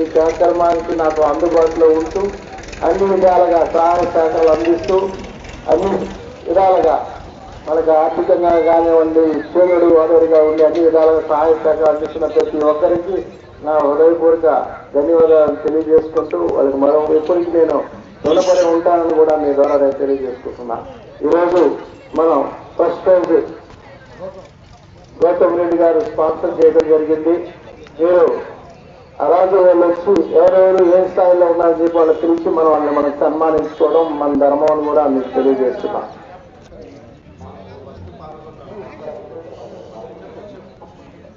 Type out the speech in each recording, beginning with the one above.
ఈ కార్యక్రమానికి నాకు అందుబాటులో ఉంటూ అన్ని విధాలుగా సహాయ సహకారాలు అందిస్తూ అన్ని విధాలుగా మనకు ఆర్థికంగా కానివ్వండి సూర్యుడు వనరుగా ఉండి అన్ని విధాలుగా సహాయ సహకారాలు అందిస్తున్న ప్రతి ఒక్కరికి నా హృదయపూర్వక ధన్యవాదాలు తెలియజేసుకుంటూ వాళ్ళకి మరో ఎప్పటికీ నేను రుణపడి ఉంటానని కూడా మీ ద్వారా నేను తెలియజేసుకుంటున్నా. ఈరోజు మనం ఫస్ట్ టైం గౌతమ్ రెడ్డి గారు స్పాన్సర్ చేయడం జరిగింది. మీరు ఆ రోజు వచ్చి ఎవరెవరు ఏ స్థాయిలో ఉన్నారో చెప్పి వాళ్ళు పిలిచి మనం వాళ్ళని మనం సన్మానించుకోవడం మన ధర్మం అని కూడా మీకు తెలియజేస్తున్నాం.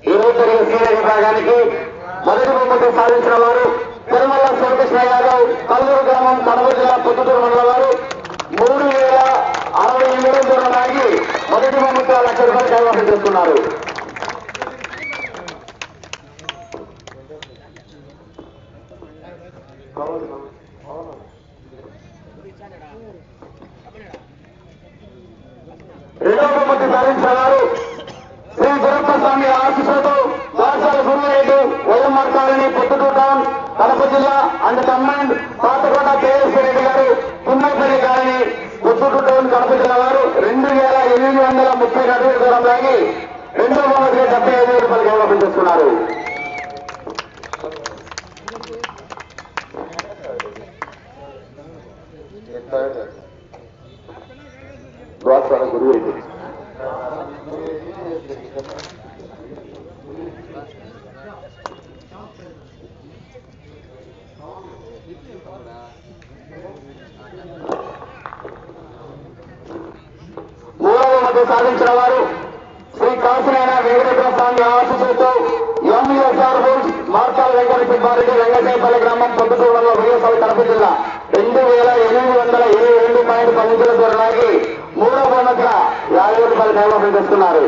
ఈరోజు జరిగిన సీనియర్ విభాగానికి మొదటి బహుమతి సాధించిన వారు తిరుమల శివకృష్ణ యాదవ్ కల్లూరు గ్రామం కడప జిల్లా పొద్దుటూరు మండల వారు మూడు వేల అరవై ఎనిమిది దూరం ఆగి మొదటి బహుమతి లక్ష రూపాయలు కైవసం చేస్తున్నారు రెండవ బహుమతి సాధించిన వారు శ్రీ గురప్ప స్వామి ఆశీస్సులతో పాఠశాల Guruvureddy YMR colony Proddatur town Kadapa జిల్లా and command Pathakota KSP Reddy గారు తుమ్మపల్లి కాలనీ పొద్దుటూరు టౌన్ కడప జిల్లా వారు రెండు వేల ఎనిమిది వందల ముప్పై అడుగుల దూరం లాగి రెండో బహుమతిగా డెబ్బై ఐదు రూపాయలు గౌరవం చేస్తున్నారు ద్వారసాల గురువు అయితే సాధించిన వారు శ్రీ కాశీనారాయణ వెంకటేశ్వర స్వామి ఆశీస్సులతో ఎంఈఎస్ఆర్ బోర్డ్స్ మార్కాల వెంకట సుబ్బారెడ్డి గ్రామం. యాభై రూపాయలు కైవసం చేస్తున్నారు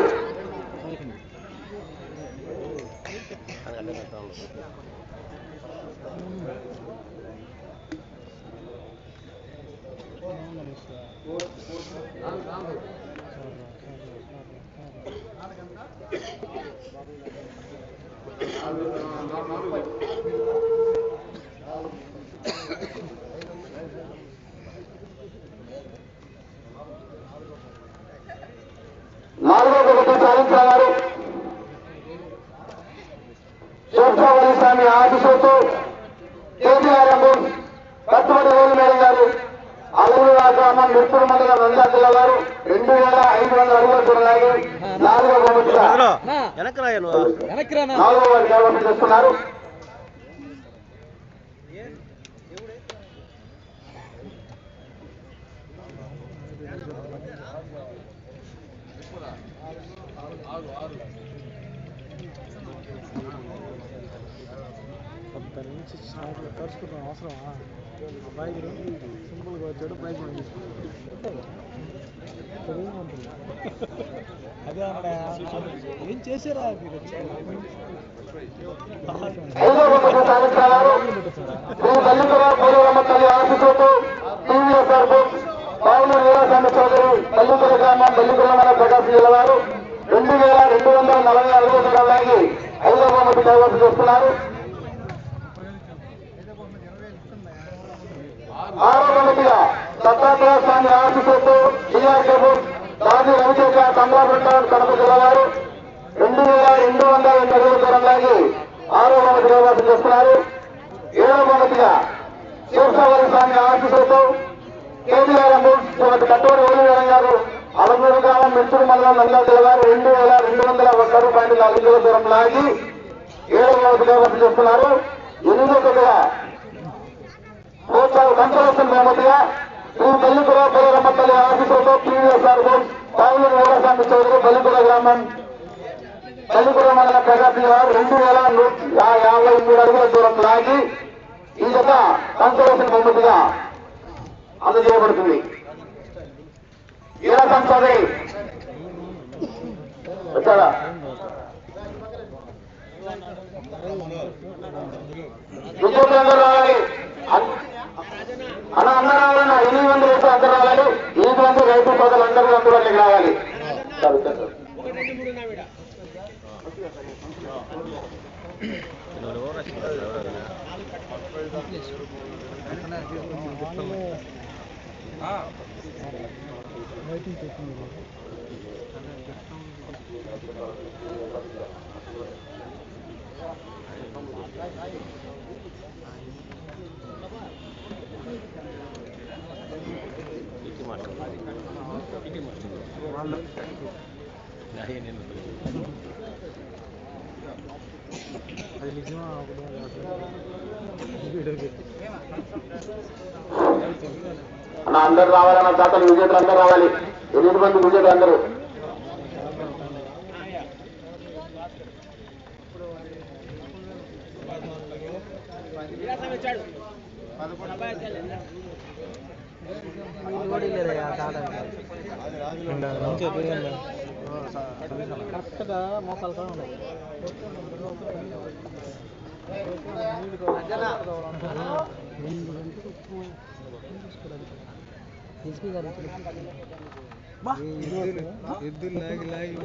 నాలుగో బహుమతి సాధించిన వారు శోభావళి స్వామి ఆశీస్సులతో కేటీఆర్ బోర్డ్స్ కట్టుబడి రోజు మేడం గారు అలూరు గ్రామం మిర్పూరు మండలం నంద్యాల జిల్లా వారు రెండు వేల ఐదు వందల అడుగుల దూరం లాగి నాలుగో బహుమతిగా వెనక్కి రాయ నువ్వు నాలుగో వారు కైవసం చేస్తున్నారు దాని నుంచి చాలా ఖర్చుకుంటాం అవసరమా అబ్బాయి సింపుల్గా వచ్చాడు ప్రైజ్ అదే అన్నాడా ఏం చేశారా మీరు తల్లి గ్రామం మన ప్రకాశం జిల్లా వారు రెండు వేల రెండు వందల నలభై నాలుగు దూరాలకి ఐదో కైవసం చేస్తున్నారు ఆరో బహుమతిగా దత్తాత్రేయ స్వామి ఆశీస్సులతో టీఆర్కే బుక్స్ రాజు రవితేజ కడప జిల్లా వారు రెండు వేల రెండు వందల ఎనభై దూరం లాగి ఆరో బహుమతి చేస్తున్నారు. ఏడవ బహుమతిగా శివసాగర్ స్వామి ఆశిస్తూ కేటీఆర్ బుక్స్ శ్రీమతి కట్టూరి గారు అలమూరు గ్రామం మించూరు మండలం నంద్యాల జిల్లా వారు రెండు వేల రెండు వందల ఒక్క రూపాయలు నాలుగు కిలో దూరం లాగి ఏడో బహుమతి చేస్తున్నారు ఎనిమిదో వచ్చారు ప్రోత్సాహ కన్సలేషన్ బహుమతిగా శ్రీ పల్లిపుర పోలరమ్మ తల్లి ఆఫీసులతో టీవీఎస్ఆర్ బోర్డ్ పావులూరు వీరస్వామి చౌదరి పల్లిపుర గ్రామం. పల్లిపుర మండల ప్రగతి రెండు వేల నూట యాభై మూడు అడుగుల దూరం లాగి ఈ జత కన్సలేషన్ బహుమతిగా అందజేయబడుతుంది. వీరసం చౌదరి వచ్చారా విద్యార్థులందరూ రావాలి. అలా అన్న అన్న ఎనిమిది మంది రైతులు అందరూ రావాలి. ఎనిమిది మంది రైతు సోదరులు అందరూ అందుబాటులోకి రావాలి. సరే, అన్న అందరు రావాలన్న దాతలు విజేతలు అందరూ రావాలి. ఎనిమిది మంది విజేతలు అందరూ. కరెక్ట్గా మోకాలు కూడా ఉన్నాయి ఎస్పీ గారు ఎద్దు లాగి లాగి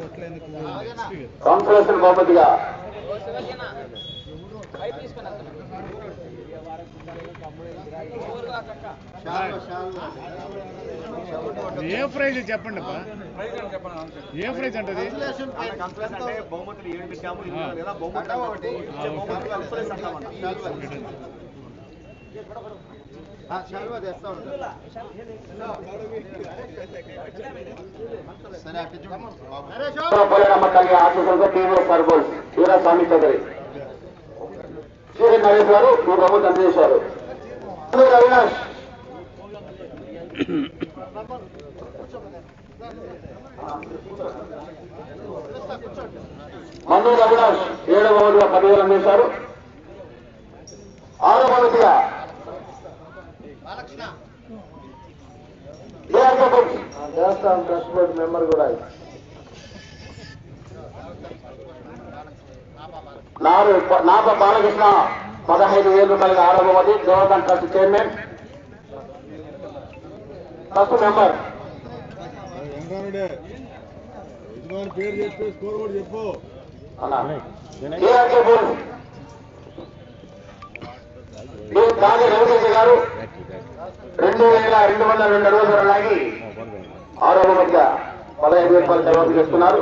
ఏ ప్రైజ్ చెప్పండి ఏ ప్రైజ్ అంటది బహుమతులు ఏడు పెట్టాము ఆ. ఇలా బహుమతులు ఒకటి ఇచ్చే బహుమతులు కాన్ఫరెన్స్ అంటామన్న పోలేరమ్మ తల్లి ఆశీస్సులతో టీవీఎస్ వీరస్వామి చౌదరి శ్రీ నరేష్ గారు అందజేశారు అవినాష్. మన్నూరు అవినాష్ ఏడవ బహుమతిగా పదివేలు అందించారు ఆరో బహుమతిగా దేవస్థానం ట్రస్ట్ బోర్డు మెంబర్ కూడా నారు నాప బాలకృష్ణ పదహైదు వేల రూపాయల ఆరో బహుమతి ట్రస్ట్ చైర్మన్. Trust member. చెప్పు గారు రెండు వేల రెండు వందల రెండు అడుగుల దూరం లాగి ఆరో బహుమతిగా పదహైదు రూపాయలు తర్వాత చేస్తున్నారు.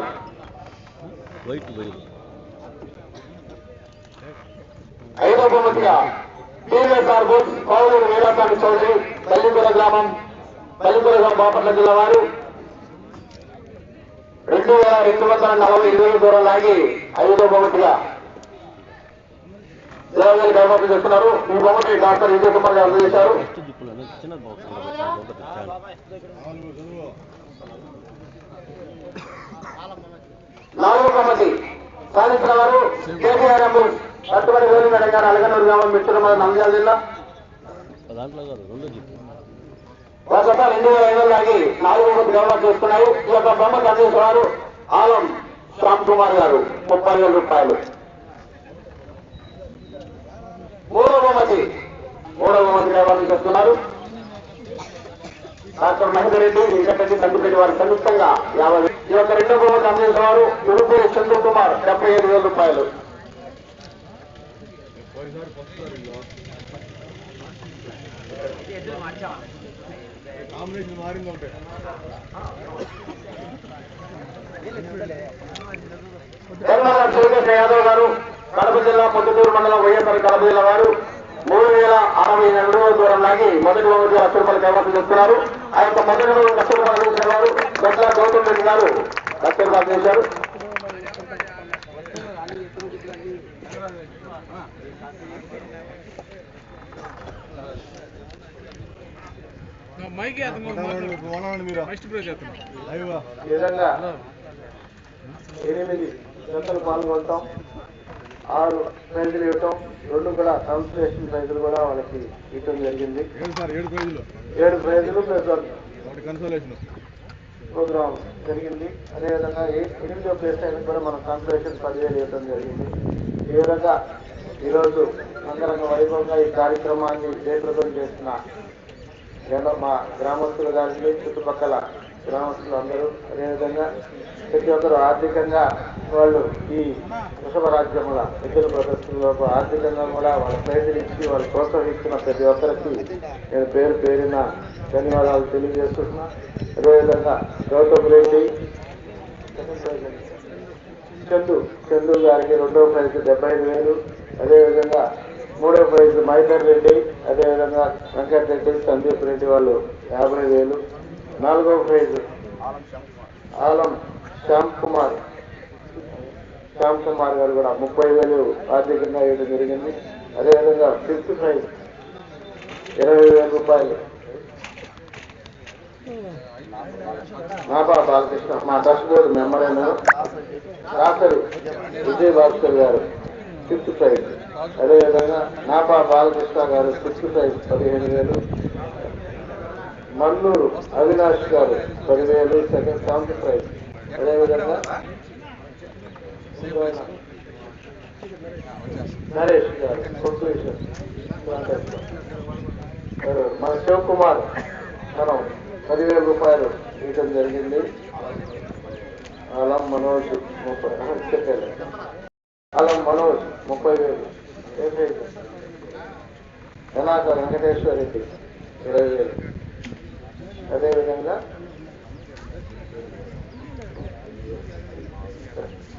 బహుమతిగా టీఎస్ఆర్ బోస్ కోవూరు వీరాస్వామి చౌదరి తల్లిపుర గ్రామం తల్లిపుర బాపట్ల జిల్లా వారు. రెండు వేల రెండు వందల నలభై ఇరవై దూరం లాగి ఐదో బహుమతిగా జిల్లాగారి డెవలప్ చేస్తున్నారు ఈ బహుమతి డాక్టర్ విజయ్ కుమార్ గారు అందజేశారు. నాలుగో బహుమతి సాధించిన వారు కేటీఆర్ అంబుల్ కట్టుబడి వేలు మేడం అలగనూరు గ్రామం మిత్రుల నంద్యాల జిల్లా. ప్రస్తుతం రెండు వేల ఐదు లాగి నాలుగు బహుమతి డెవలప్ చేస్తున్నాయి ఈ యొక్క బహుమతి అందించిన ఆలం శ్యామ్ కుమార్ గారు ముప్పై వేల రూపాయలు. మూడో బహుమతి మూడవ బహుమతి డెవలప్ చేస్తున్నారు డాక్టర్ మహేందర్ రెడ్డి వెంకటరెడ్డి వారు సంయుక్తంగా యాభై ఈ యొక్క రెండో బహుమతి అందించిన వారు ఉడుపూరి చంద్ర కుమార్ డెబ్బై ఐదు వేల రూపాయలు. కాంబినేషన్ మారింది ఒకటే యాదవ్ గారు కడప జిల్లా పొద్దుటూరు మండలం వైఎస్ఆర్ కడప జిల్లా వారు మూడు వేల అరవై రెండు దూరం లాగి మొదటి రోజు లక్ష రూపాయలు డెవలప్ చేస్తున్నారు ఆ యొక్క మొదటి రోజు లక్ష రూపాయలు అందించిన వారు గట్ల గౌతమ్ రెడ్డి గారు లక్ష రూపాయలు చేశారు మైకి ఓనాడు మీరు ఫస్ట్ ప్రైజ్ చేస్తున్నాం అయ్యో ఈ విధంగా ఎనిమిది జంటలు పాల్గొంటాం ఆరు ప్రైజులు ఇవ్వటం రెండు కూడా కన్సల్టేషన్ ప్రైజులు కూడా వాళ్ళకి ఇవ్వటం జరిగింది. ఏడు ప్రైజులు. ప్లస్ కన్సోలేషన్ ప్రోగ్రామ్ జరిగింది. అదేవిధంగా ఎనిమిదో ప్లేస్ అయినా కూడా మనం కన్సల్టేషన్ పదివేలు ఇవ్వడం జరిగింది. ఈ విధంగా ఈరోజు అంగరంగ వైభవంగా ఈ కార్యక్రమాన్ని జయప్రదం చేస్తున్న జన మా గ్రామస్తులు కానీ చుట్టుపక్కల గ్రామస్తులు అందరూ అదేవిధంగా ప్రతి ఒక్కరు ఆర్థికంగా వాళ్ళు ఈ వృషభ రాజ్యముల ఎద్దుల ప్రదర్శనలో ఆర్థికంగా కూడా వాళ్ళ ప్రయత్నించి ఇచ్చి వాళ్ళు ప్రోత్సహిస్తున్న ప్రతి ఒక్కరికి నేను పేరు పేరిన ధన్యవాదాలు తెలియజేస్తున్నా. అదేవిధంగా గౌతమ్ రెడ్డి చందు చందు గారికి రెండో ప్రైజ్ డెబ్బై ఐదు వేలు అదేవిధంగా మూడో ప్రైజ్ మైదర్ రెడ్డి అదేవిధంగా వెంకట్ రెడ్డి సందీప్ రెడ్డి వాళ్ళు యాభై వేలు. నాలుగో ప్రైజ్ ఆలం శ్యామ్ కుమార్. శ్యామ్ కుమార్ గారు కూడా ముప్పై వేలు ఆర్థికంగా ఇవ్వడం జరిగింది. అదేవిధంగా ఫిఫ్త్ ప్రైజ్ ఇరవై వేల రూపాయలు. నాబా బాలకృష్ణ మా ట్రస్ట్ బోర్డు మెంబర్ అయిన రాసరి విజయ్ భాస్కర్ గారు ఫిఫ్త్ ప్రైజ్. అదేవిధంగా నాపా బాలకృష్ణ గారు ఫిఫ్త్ ప్రైజ్ పదిహేను వేలు. మల్లూరు అవినాష్ గారు పదివేలు సెకండ్ సెవెంత్ ప్రైజ్. అదేవిధంగా నరేష్ గారు కొట్టు మన శివకుమార్ మనం పదివేల రూపాయలు ఇవ్వడం జరిగింది. అలా మనోజ్ ముప్పై ఆహా, మనోజ్ ముప్పై వేలు. ఏ వెంకటేశ్వర రెడ్డి ఇరవై వేలు అదేవిధంగా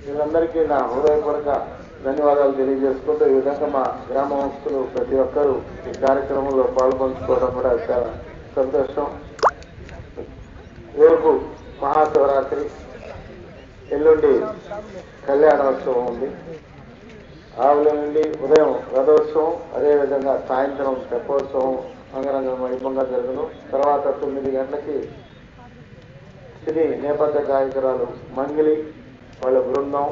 వీళ్ళందరికీ నా హృదయపూర్వక ధన్యవాదాలు తెలియజేసుకుంటూ ఈ విధంగా మా గ్రామస్తులు ప్రతి ఒక్కరూ ఈ కార్యక్రమంలో పాల్పంచుకోవడం కూడా చాలా సంతోషం. రేపు మహాశివరాత్రి ఎల్లుండి కళ్యాణోత్సవం ఉంది. ఆవుల నుండి ఉదయం రథోత్సవం అదేవిధంగా సాయంత్రం తెప్పోత్సవం అంగరంగ వైభవంగా జరుగును. తర్వాత తొమ్మిది గంటలకి సినీ నేపథ్య గాయకురాలు మంగిలి వాళ్ళ బృందం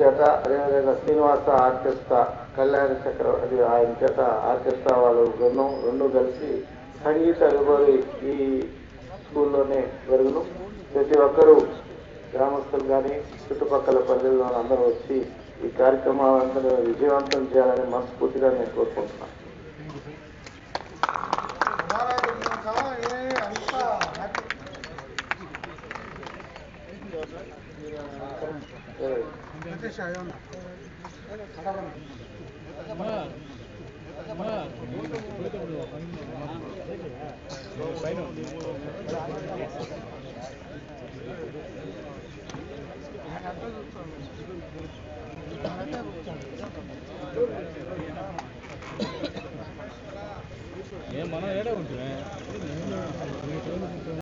చేత అదేవిధంగా శ్రీనివాస ఆర్కెస్ట్రా కళ్యాణ చక్ర అది ఆయన చేత ఆర్కెస్ట్రా వాళ్ళ బృందం రెండు కలిసి సంగీత విభవి ఈ స్కూల్లోనే జరుగును. ప్రతి ఒక్కరూ గ్రామస్తులు కానీ చుట్టుపక్కల పల్లెల్లో అందరూ వచ్చి ఈ కార్యక్రమాలందరూ విజయవంతం చేయాలని మనస్ఫూర్తిగా నేను కోరుకుంటున్నాను పైన మనం ఏడే ఉంటుంది